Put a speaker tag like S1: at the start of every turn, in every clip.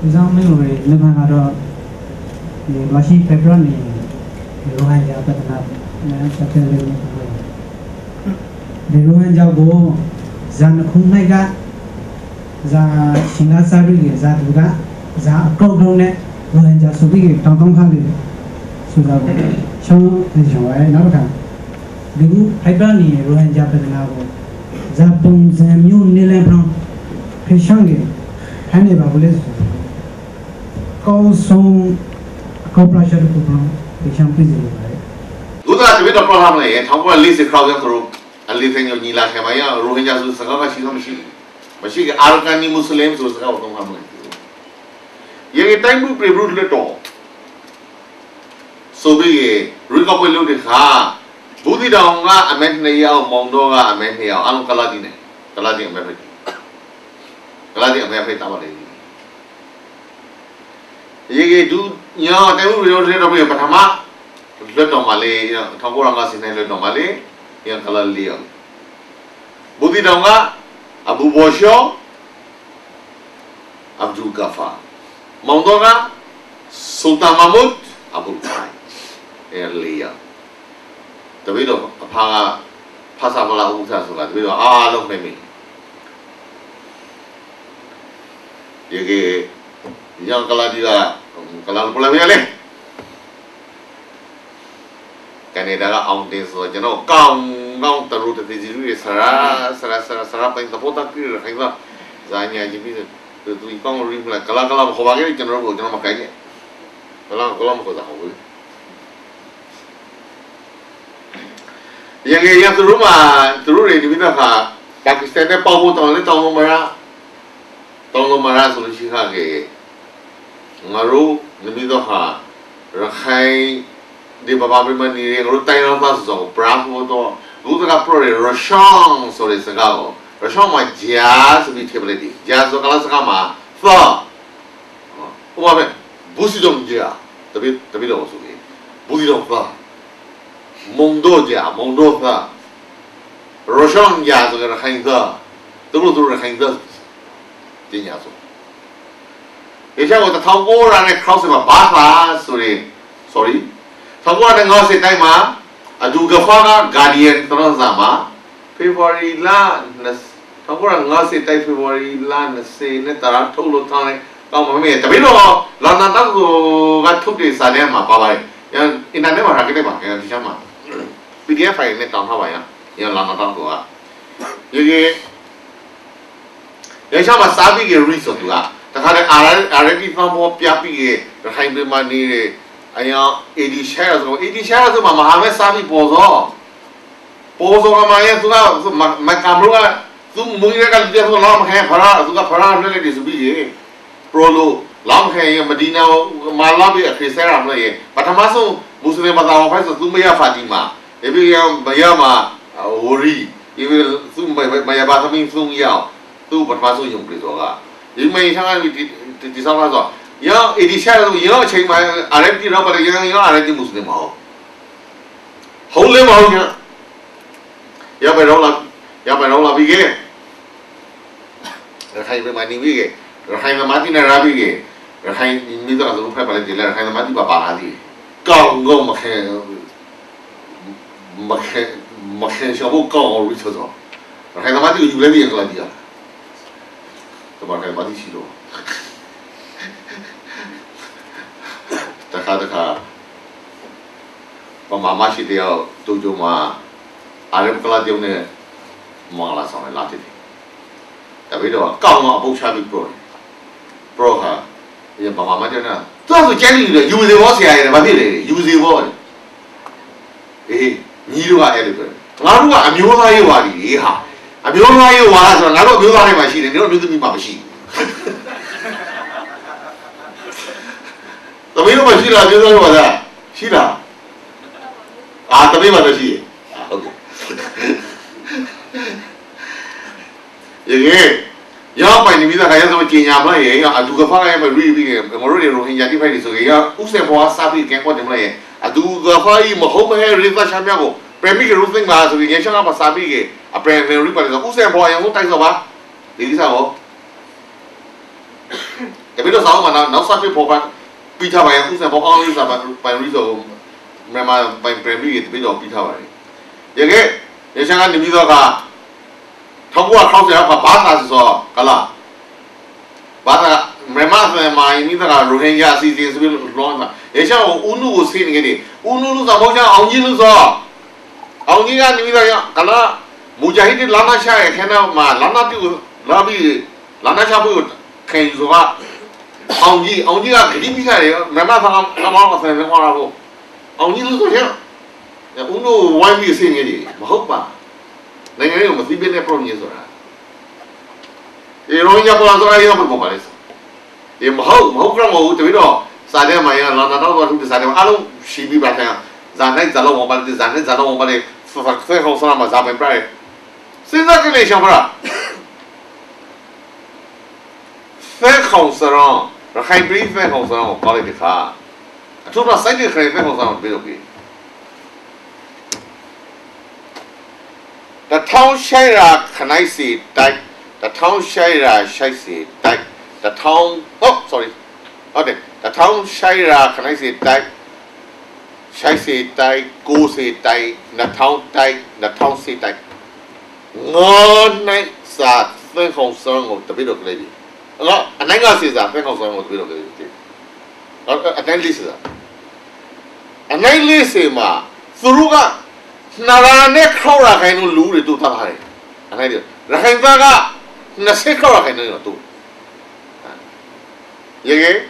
S1: ဒီဆောင်မင်းတို့လက်ခံကတော့ဒီလာရှိဖေဘရနီရိုဟန်ဂျာပတ်နာနဲ့ဆက်တယ်လို့ဒီရိုဟန်ဂျာကိုဇန်ခုနိုင်ကဇာရှင်ကစားပြီးဇာတူကဇာအကောက်လုံးနဲ့ရိုဟန်ဂျာဆိုပြီးတောင်းတောင်းခါလေးဆိုတာကိုရှုံးနေချင်ပါရဲ့နောက်တစ်ခါဒီကူဖိုက်ဘရနီရိုဟန်ဂျာပတ်နာကိုဇာပုံစံမျိုးနေလဲပြောင်းဖေရှောင်းကြီးဟန်နေပါဘူးလေဆို ကောင်းဆုံးကောပရာရှယ်ကိုပြောင်းဖေရှောင်းပြည်နေပါတယ်
S2: သူကတပည့်တော် program လေ1940 crowd ရောက်တော့အလေးသိငယ်ညီလာခံမှာရရိုဟင်ဂျာဆိုစကားမရှိတော့မရှိမရှိကအာရကန်နီမွတ်စလင်ဆိုစကားတော့မှမဟုတ်ရေကတိုင်းမှုပြေဘရုလက်တော့ဆိုပြီးရီကပွေလို့တဲ့ခါဘူဒီတောင်ကအမက်နေရောက်မောင်တော့ကအမက်နေရောက်အလုံးကလာဒီနေကလာဒီအမက်ဖိကလာဒီအမက်ဖိတာပါလေ ရေကဒူညာတိုင်းမှုပြေလို့တဲ့တော့ပထမလွတ်တော်မှာလေ1950နဲ့လွတ်တော်မှာလေရန်ကလာလီယဘူဒီတောင်ကအဘူဘောရှောအဗ်ဒူကာဖာမောင်တော်ကဆူလ်တန်မမုတ်အဘူခိုင်အဲလီယာတပည့်တော်အဖာကဖာစာမလာဦးစားဆိုတာတပည့်တော်အားလုံးနေပြီရေကေရန်ကလာဒီက ကလာပလာမရလေကနေဒါကအောင်တင်ဆိုကျွန်တော်ကောင်းကောင်းတရူတတိကြီးတွေဆရာဆရာဆရာဆရာပိုင်းတပေါ်တာကြည့်ရခိုင်ကဇာညာကြီးပြီးသူသူကောင်းရင်းမလားကလာကလာခေါ်ပါခဲ့ကျွန်တော်တို့ကျွန်တော်မကိုင်း နမီတော့ဟာရခိုင်ဒီဘာဘာပြမနေရင်ရိုတိုင်းတော့မဆောဘရာဟိုတော့လူတကပရိုရရှောင်းဆိုတဲ့စကားကိုရရှောင်းမှာဂျာဆိုပြီးထည့်ပလိုက်တယ်ဂျာဆိုကလာစကားမှာဖောဟိုပါပဲဘူးစီတော့ဂျာတပိတပိတော့ဆိုပြီးဘူးစီတော့ဖောမုံတော့ဂျာမုံတော့ဖောရရှောင်းဂျာဆိုရခိုင်သာတို့တို့ရခိုင်သာတင်ညာဆို အေရှာကို1900နဲ့ cross မှာဘာလာဆိုရင် sorry 1950တိုင်းမှာအဒူဂဖာက guardian သရဇာမှာ February လ1950တိုင်း February လ20နဲ့တရာထုတ်လို့ထားတယ်တော့မမေ့တပည့်တော်လန်ဒန်တက္ကသိုလ်ကထုတ်တဲ့စာတမ်းမှာပါပါတယ်။အင်တာနက်မှာထားခဲ့တယ်ပါ။အဲဒီချမ်းမှာ PDF file နဲ့တောင်းထားပါရ။ရလန်ဒန်တက္ကသိုလ်ကရေရေရချမ်းမှာစာပြီးက read ဆိုသူက တခါတည်း RRT ဖန်ပေါ်ပြပြီးရခိုင်ပြည်မှာနေတဲ့အယောင် AD share ဆို AD share ဆိုမှာမဟာမဲစားပြီးပေါ်စောပေါ်စောကမှရဲ့သူကမကမရောကသူမူရကလည်းသူလောမခဲဖရာသူကဖရာလည်းလည်းဒီစပြီးရေပရိုလိုလောမခဲရမဒီနာမာလာဘီအခရစ်စရာမလို့ပထမဆုံးမွတ်စလင်ဘာသာဝင်ဆိုသူမရဖာတီမာဒီပြီးရမရမှာဝရီဒီပြီးသူမရဘာသမင်းဆုံးရောက်သူပထမဆုံးယုံပြီးတော့က ဒီမေးချမ်းကဒီဒီဆောင်လာဆိုရောအဒီရှာလို့ရောအချိန်မှာအာရတီတော့ပါလေရောရောအာရတီမွတ်စလင်မဟုတ်ဟုတ်လေမဟုတ်ညာရပါတော့လားရပါတော့လားပြီးခဲ့ရခိုင်မှာနေပြီးခဲ့ရခိုင်မှာတိနေရပြီးခဲ့ရခိုင်မိသားစုဖက်ပါလေဒီရခိုင်မှာတိပါပါလာသည်ကောင်းကောင်းမခဲမခဲမခဲရှောဘကောင်းရစ်ဆိုတော့ရခိုင်မှာတိယူ လဲပြီးရကလာဒီရတော့ဘာလဲမတိရှိတော့တခါတခါပမာမရှိတဲ့တူကြမှာအာရဗ်ကလာတုံးနဲ့မောင်လာဆောင်လာတယ်တပည့်တော့ကောင်းတော့အပုတ်ချပြီးပရိုပရိုဟာဒီပမာမကျနာသူကဆိုကျန်းနေတယ်ယူစီဘောဆရာရတယ်ဘာဖြစ်လဲယူစီဘောအေးညီတို့ကအဲ့လိုပြောငါတို့ကအမျိုးသားရေးဝါဒီဟာ အမျိုးသားရေးဝါဆိုတော့ငါတို့အမျိုးသားတွေမှာရှိတယ်တို့အမျိုးသမီးမှာမရှိဘူးသမီးတို့မရှိလားပြောသားတော့လားရှိလားအာသမီးမှာတော့ရှိရဟုတ်ကဲ့ရေရေရောက်ပိုင်နေမိသားခါရဆိုကျင်ညာမလားရေအတူကဖားရမရီပြီးငါတို့တွေရိုဟင်ဂျာတိဖိုက်တွေဆိုရဥစ္စေဘွားစားပြီးကဲပေါ်တယ်မလား ရေအတူကဖားကြီးမဟုတ်မဟဲရီသာချမ်းမြောက်ကိုပရမီကရူသင်းပါဆိုရင်ရရှောင်းကပါစားပြီးကအပရန်ရီပါလေဆိုဥစ္စေဘွားရအောင်တိုက်ဆိုပါဒီကိစ္စကိုကတပည့်တော်ဆောင်မှာနောက်ဆက်ဖြစ်ပေါ်ပါပြီးထားပါရဲ့ဥစ္စာပေါ်အောင်လေးစာပိုင်ရီဆိုမြန်မာပိုင်ပရမီတပည့်တော်ပြီးထားပါတယ်ရခဲ့ရချန်ကနေပြီးတော့က1960ရောက်ကဘာသာဆိုကလာဘာသာမြန်မာစမိုင်းမိသားရိုဟင်ဂျာစီစီဆိုပြီးလောင်းတာရချန်ကိုဦးနုကိုစီးနေကြတယ်ဦးနုလို့ဆိုတော့ချန်အောင်ကြီးလို့ဆို အောင်ကြီးကနေပြီးတော့ကလာမူဂျာဟီဒ်လာနာရှာရဲ့ခဏမှာလာနာတူလာပြီးလာနာရှာဖို့ခင်ဆိုတာအောင်ကြီးအောင်ကြီးကဂတိပိခရတယ်မြန်မာဘာကမောင်းဆန်ဆန်ဟောတာကိုအောင်ကြီးလို့ဆိုရင်ဦးနုဝိုင်းပြီးစီးနေတယ်မဟုတ်ပါနိုင်ငံရေးကိုမသိပြတဲ့ problem ဆိုတာဒီရောင်းကြပေါ်လာဆိုရင်ဘာပေါ်ပါလဲဒီမဟုတ်မဟုတ်ကမဟုတ်တပည့်တော့စာထဲမှာရလာနာတော့သူစာထဲမှာအလုံးရှိပြီးပါခင်ဇာနိုင်ဇာလုံးဝပါလေဇာနိုင်ဇာလုံးဝပါလေဖဖဖဲခေါ်စလာမှာဇာပင်ပြရဲစဉ်းစားကြည့်လေ ရှောင်းဖရာဖဲခေါ်စရောရခိုင်ပြည်ဖဲခေါ်စရောပါလေဒီခါအထူးတော့စိုက်တဲ့ခရဲဖဲခေါ်စရောပြေလို့ပြီတထောင်းရှိုင်ရာခနိုင်စီတိုက်တထောင်းရှိုင်ရာရှိုက်စီတိုက်တထောင်း oh sorry ဟုတ်တယ်တထောင်းရှိုင် ရာခနိုင်စီတိုက်ရှိုက်စီတိုက်ကိုစီတိုက်နထောင်းတိုက်နထောင်းစီတိုက်ငေါနိုင်စာသင်ခုံစံကိုတပိတော့ကလေးပြီအဲ့တော့အနိုင်ကစီစာသင်ခုံစံကိုတပိတော့ကလေးပြီအဲ့အတိုင်းလေးစီစာအနိုင်လေးစီမှာသူတို့ကနာရာနဲ့ခေါက်ရခိုင်လို့လူတွေတို့ထားတယ်အနိုင်တယ်ရခိုင်သားက20ခေါက်ရခိုင်လို့တို့ရေရေဒါပဲလို့လီယာမရလေးယူလားရခိုင်သားက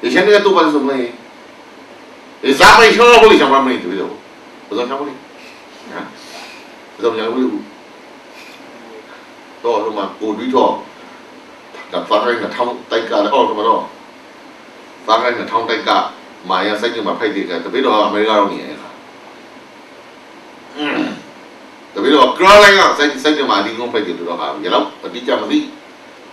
S2: ပြီးတော့ခိုင်သားဒီကလေးခိုင်ကိုခေါ်နာလေတမို့ခိုင်စဘာလေးမို့ခိုင်မပြည့်ပြည့်ရေဒီရှင်းနေတဲ့တူပါစမလေးဒီဇာမိုင်ရှောလို့ရှောင်းမလေးတူပြီးတော့ဘယ်လိုရှောင်းမလေးဟာဘယ်လိုရှောင်းမလေးတော့ဟိုမှာကိုဒီတော့ဒါဖာခိုင်ကထောင်းတိုက်က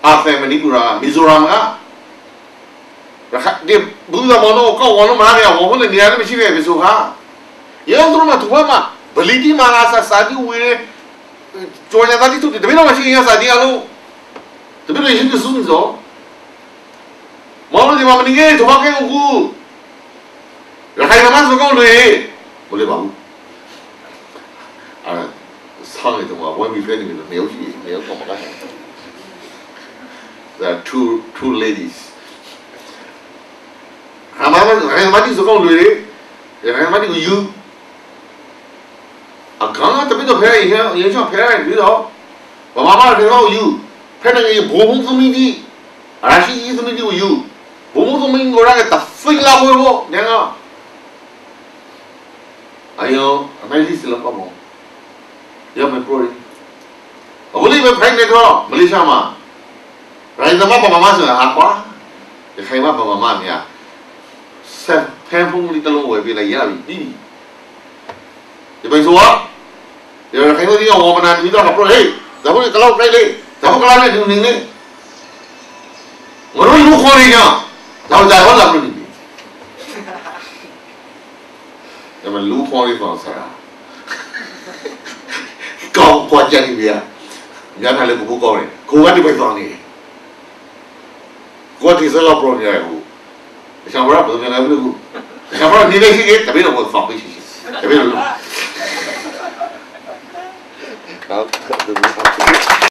S2: ပဲပြောင်းဆိုတာဝဲစိတ်ကမှာကတော့လာမစင်းရဟုတ်တယ်မလားရင်းနေလို့ရကိုယ်စီရင်ကဘယ်မှာခိုင်တဲ့ကိုယ်ကတော့အမေဖတ်ထားမလဲရစိုက်ကြည့်စိုက်ကြည့်မေးစနေနေအမေတိုင်းတိုင်းမှာတခုမှကလောအမေဖြစ်စဉ်းစားကြည့်မလားဆံပရရလောက်ပေါ်ပလက်အာဖမ်မနီပူရာမီဇိုရမ်ကရခဒီဘူးလာမနောကောဝနမရရဝဟနေနေရာမရှိပဲပြီဆိုဟာရောသူမသူမဘလီတီမာလာစာစာဒီဝေကျော်ညာတိတူတပည့်တော်မရှိရင်စာဒီအလုံးတပည့်တော်ရှင်သူစုံစောမောင်ဒီမမနီကေတမကေကူရခိုင်မှာစကောင်းတွေဘယ်လိုပါဘူးအာဆောင်းနေတော့ဝမ်မီဖဲနေလို့နေရောက်ရှိနေရောက်တော့မလား There are two two ladies အမမရခိုင်မှာဒီစကောင်းတွေရခိုင်မှာဒီကိုယူအကောင်ကတပိတော့ဖဲရရင်ချောဖဲရပြီးတော့ဘာမှမတော့ယူဖဲနေဘုံဘုံသမီးဒီအရာရှိသမီးဒီကိုယူ Vamos domingo ora que está fin la huevo, ya no. Ayo, análisis lo como. Yo me pro. Abuli me pregne to, Malaysia ma. Rai nama pa mama sa akwa. Ya khai ma pa mama ya. Sa phan phung li talong we bi la ya bi bi. Ya bai so wa. Ya khai no di wa ma na ni to ka pro hey. Da bu ka lau kai le. Da bu ka lau le ni ni. Ngoro lu kho ni ya. နောက်ကြတော့လာမလို့ဒီဒါမှလူဖော်လေးပေါ့ဆရာကောင်းပေါ်ကြနေပြီอ่ะညနေလည်းဘူးကောင်းတယ်ကိုကဒီပဲသွားနေကိုဒီစလောက်ပရိုနေရဘူးရှောင်းရဘယ် လိုလဲဘူးရှောင်းရနေနေရှိတယ်တပည့်တော်ကိုဖောက်ပြီးရှိတယ်တပည့်တော်ဟုတ်သူ